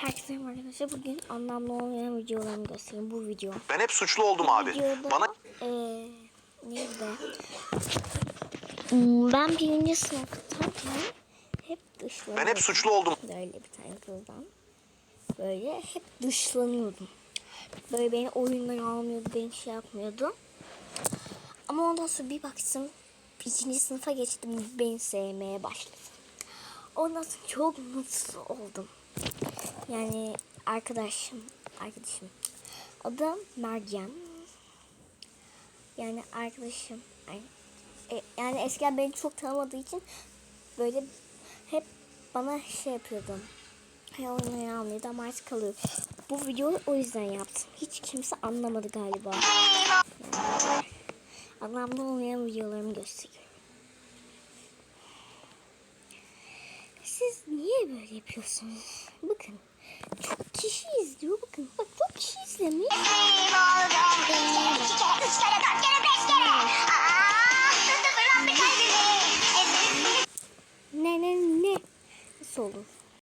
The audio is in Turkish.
Herkese merhaba arkadaşlar. Bugün anlamlı olmayan videolarımı göstereyim. Bu video. Ben hep suçlu oldum abi. Videoda, Bana eee neydi? Hmm, Ben birinci sınıftayken hep dışlanıyordum. ben hep suçlu oldum. Böyle bir tane kızdan. Böyle hep dışlanıyordum. Böyle beni oyundan almıyordu, beni şey yapmıyordu. Ama ondan sonra bir baktım, ikinci sınıfa geçtim, beni sevmeye başladı. Ondan sonra çok mutlu oldum. Yani arkadaşım, arkadaşım. Adı Meryem. Yani arkadaşım. Yani, e, yani eskiden beni çok tanımadığı için böyle hep bana şey yapıyordu. Ya oyunu almıyordu ama artık kalıyor. Bu videoyu o yüzden yaptım. Hiç kimse anlamadı galiba. Anlamlı olmayan videolarımı gösteriyorum. Siz niye böyle yapıyorsunuz? Bakın. Çok kişi izliyor. Bakın. Bak çok kişi izlemiş. Ne ne ne? Nasıl olur?